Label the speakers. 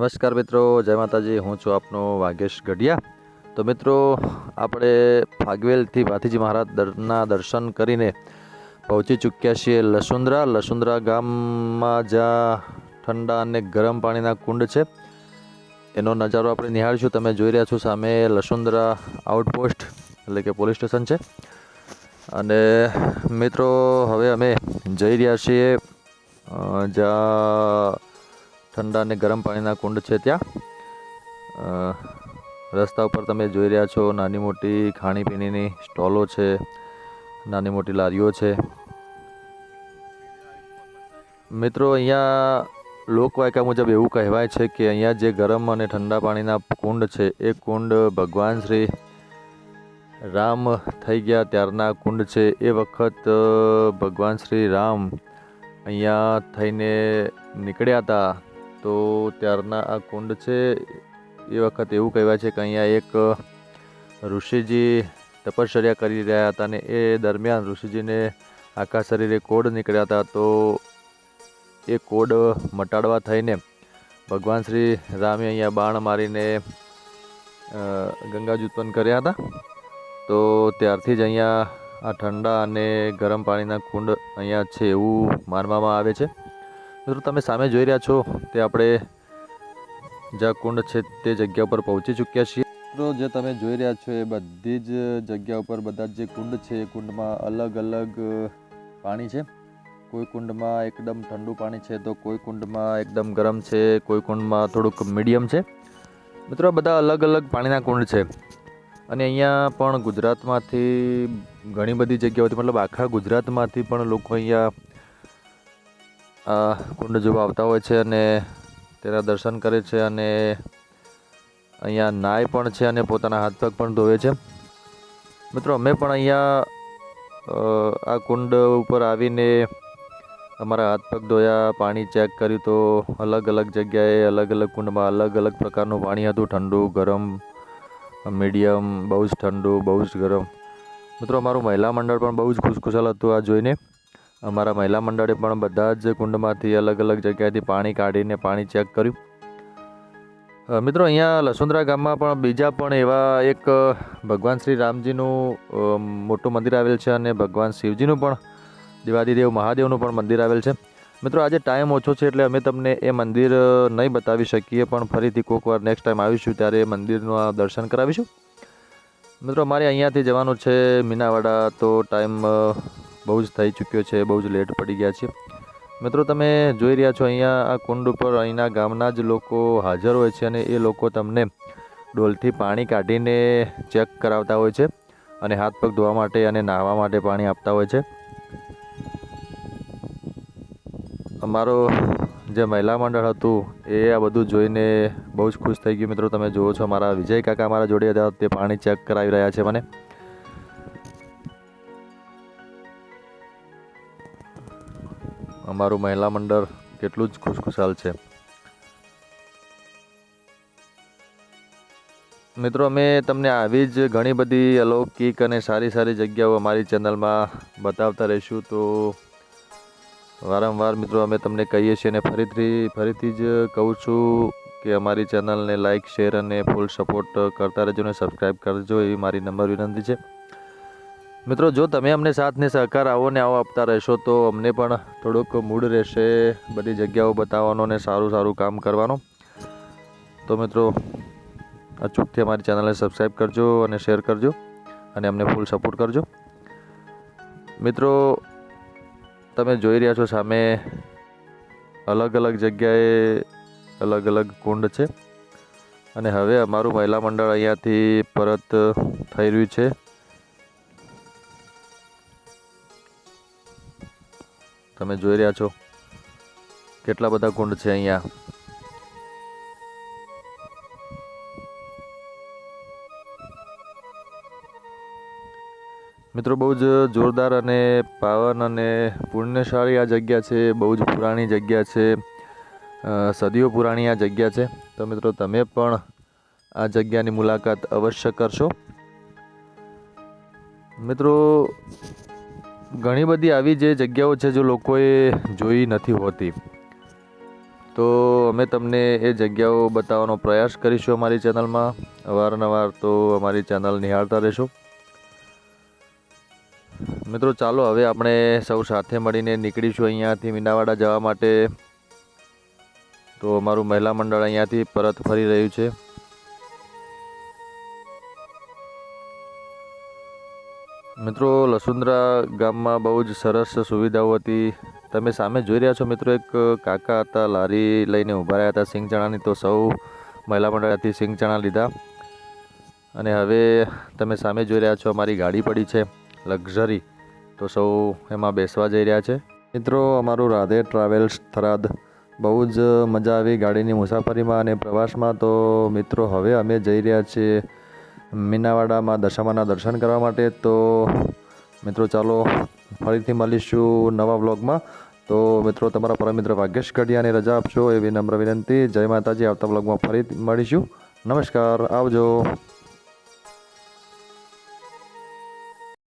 Speaker 1: નમસ્કાર મિત્રો, જય માતાજી. હું છું આપનો વાગેશ ગઢિયા. તો મિત્રો, આપણે ફાગવેલથી મહારાજ દરના દર્શન કરીને પહોંચી ચૂક્યા છીએ લસુંદરા. લસુંદરા ગામમાં જ્યાં ઠંડા અને ગરમ પાણીના કુંડ છે, એનો નજારો આપણે નિહાળીશું. તમે જોઈ રહ્યા છો સામે લસુંદરા આઉટપોસ્ટ એટલે કે પોલીસ સ્ટેશન છે. અને મિત્રો, હવે અમે જઈ રહ્યા છીએ જ્યાં ઠંડા અને ગરમ પાણીના કુંડ છે ત્યાં. રસ્તા ઉપર તમે જોઈ રહ્યા છો નાની મોટી ખાણીપીણીની સ્ટોલો છે, નાની મોટી લારીઓ છે. મિત્રો, અહીંયા લોકવાયકા મુજબ એવું કહેવાય છે કે અહીંયા જે ગરમ અને ઠંડા પાણીના કુંડ છે, એ કુંડ ભગવાન શ્રી રામ થઈ ગયા ત્યારના કુંડ છે. એ વખત ભગવાન શ્રી રામ અહીંયા થઈને નીકળ્યા હતા. તો ત્યારના આ કુંડ છે, એ વખત એવું કહેવાય છે કે અહીંયા એક ઋષિજી તપશ્ચર્યા કરી રહ્યા હતા અને એ દરમિયાન ઋષિજીને આખા શરીરે કોડ નીકળ્યા હતા. તો એ કોડ મટાડવા થઈને ભગવાન શ્રી રામે અહીંયા બાણ મારીને ગંગાજી ઉત્પન્ન કર્યા હતા. તો ત્યારથી જ અહીંયા આ ઠંડા અને ગરમ પાણીના કુંડ અહીંયા છે એવું માનવામાં આવે છે. મિત્રો, તમે સામે જોઈ રહ્યા છો, તે આપણે જ્યાં કુંડ છે તે જગ્યા ઉપર પહોંચી ચૂક્યા છીએ. મિત્રો, જે તમે જોઈ રહ્યા છો, એ બધી જ જગ્યા ઉપર બધા જ કુંડ છે, એ કુંડમાં અલગ અલગ પાણી છે. કોઈ કુંડમાં એકદમ ઠંડુ પાણી છે, તો કોઈ કુંડમાં એકદમ ગરમ છે, કોઈ કુંડમાં થોડુંક મીડિયમ છે. મિત્રો બધા અલગ અલગ પાણીના કુંડ છે. અને અહીંયા પણ ગુજરાતમાંથી ઘણી બધી જગ્યાઓથી, મતલબ આખા ગુજરાતમાંથી પણ લોકો અહીંયા કુંડ જોવા આવતા હોય છે અને તેના દર્શન કરે છે અને અહીંયા નાય પણ છે અને પોતાના હાથ પગ પણ ધોવે છે. મિત્રો, અમે પણ અહીંયા આ કુંડ ઉપર આવીને અમારા હાથ પગ ધોયા, પાણી ચેક કર્યું તો અલગ અલગ જગ્યાએ અલગ અલગ કુંડમાં અલગ અલગ પ્રકારનું પાણી હતું. ઠંડુ, ગરમ, મીડિયમ, બહુ જ ઠંડુ, બહુ જ ગરમ. મિત્રો, અમારું મહિલા મંડળ પણ બહુ જ ખુશખુશાલ હતું આ જોઈને. અમારા મહિલા મંડળે પણ બધા જ કુંડમાંથી અલગ અલગ જગ્યાએથી પાણી કાઢીને પાણી ચેક કર્યું. મિત્રો, અહીંયા લસુંદરા ગામમાં પણ બીજા પણ એવા એક ભગવાન શ્રી રામજીનું મોટું મંદિર આવેલ છે અને ભગવાન શિવજીનું પણ, દેવાદિદેવ મહાદેવનું પણ મંદિર આવેલ છે. મિત્રો, આજે ટાઈમ ઓછો છે એટલે અમે તમને એ મંદિર નહીં બતાવી શકીએ, પણ ફરીથી કોઈક વાર નેક્સ્ટ ટાઈમ આવીશું ત્યારે મંદિરનું દર્શન કરાવીશું. મિત્રો, અમારે અહીંયાથી જવાનું છે મીનાવાડા, તો ટાઈમ બહુ જ થઈ ચૂક્યો છે, બહુ જ લેટ પડી ગયા છે. મિત્રો, તમે જોઈ રહ્યા છો અહીંયા આ કુંડ ઉપર અહીંના ગામના જ લોકો હાજર હોય છે અને એ લોકો તમને ડોલથી પાણી કાઢીને ચેક કરાવતા હોય છે અને હાથ પગ ધોવા માટે અને નાહવા માટે પાણી આપતા હોય છે. અમારો જે મહિલા મંડળ હતું એ આ બધું જોઈને બહુ જ ખુશ થઈ ગયું. મિત્રો, તમે જુઓ છો મારા વિજય કાકા મારા જોડે હતા, તે પાણી ચેક કરાવી રહ્યા છે મને. અમારું મહિલા મંડળ કેટલું જ ખુશખુશાલ છે. મિત્રો, અમે તમને આવી જ ઘણી બધી અલૌકિક અને સારી સારી જગ્યાઓ અમારી ચેનલમાં બતાવતા રહીશું. તો વારંવાર મિત્રો, અમે તમને કહીએ છીએ અને ફરીથી ફરીથી જ કહું છું કે અમારી ચેનલને લાઇક શેર અને ફૂલ સપોર્ટ કરતા રહેજો અને સબસ્ક્રાઈબ કરજો એવી મારી નંબર વિનંતી છે. મિત્રો, જો તમે અમને સાથને સહકાર આવો ને આવો આપતા રહેશો, તો અમને પણ થોડુંક મૂડ રહેશે બધી જગ્યાઓ બતાવવાનો ને સારું સારું કામ કરવાનો. તો મિત્રો, અચૂકથી અમારી ચેનલને સબસ્ક્રાઈબ કરજો અને શેર કરજો અને અમને ફૂલ સપોર્ટ કરજો. મિત્રો, તમે જોઈ રહ્યા છો સામે અલગ અલગ જગ્યાએ અલગ અલગ કુંડ છે. અને હવે અમારું મહિલા મંડળ અહીંયાથી પરત થઈ રહ્યું છે. તમે જોઈ રહ્યા છો. કેટલા બધા કુંડ છે અહીંયા. મિત્રો, બહુ જ જોરદાર અને પાવન અને પુણ્યશાળી આ જગ્યા છે. બહુ જ પુરાણી જગ્યા છે. સદીઓ પુરાણી આ જગ્યા છે. તો મિત્રો, તમે પણ આ જગ્યાની મુલાકાત અવશ્ય કરશો. મિત્રો ઘણી બધી આવી જે જગ્યાઓ છે જો લોકોએ જોઈ નથી હોતી. તો અમે તમને એ જગ્યાઓ બતાવવાનો પ્રયાસ કરીશું અમારી ચેનલમાં. અવારનવાર તો અમારી ચેનલ નિહાળતા રહેશો. મિત્રો, ચાલો હવે આપણે સૌ સાથે મળીને નીકળીશું અહીંયાથી મીનાવાડા જવા માટે. તો અમારું મહિલા મંડળ અહીંયાથી પરત ફરી રહ્યું છે. મિત્રો, લસુંદ્રા ગામમાં બહુ જ સરસ સુવિધાઓ હતી. તમે સામે જોઈ રહ્યા છો મિત્રો, એક કાકા હતા, લારી લઈને ઊભા રહ્યા હતા સિંગ ચણાની તો સૌ મહિલા મંડળથી સિંગ ચણા લીધા. અને હવે તમે સામે જોઈ રહ્યા છો, અમારી ગાડી પડી છે, લક્ઝરી. તો સૌ એમાં બેસવા જઈ રહ્યા છે. મિત્રો, અમારું રાધે ટ્રાવેલ્સ થરાદ. બહુ જ મજા આવી ગાડીની મુસાફરીમાં અને પ્રવાસમાં. તો મિત્રો, હવે અમે જઈ રહ્યા છીએ મીનાવાડામાં દશામાના દર્શન કરવા માટે તો મિત્રો ચાલો ફરીથી મળીશું નવા બ્લોગમાં તો મિત્રો તમારા પરમ મિત્ર ભાગ્યેશ ગઢિયાને રજા આપશો એવી નમ્ર વિનંતી. જય માતાજી, આવતા વ્લોગમાં ફરી મળીશું. નમસ્કાર, આવજો.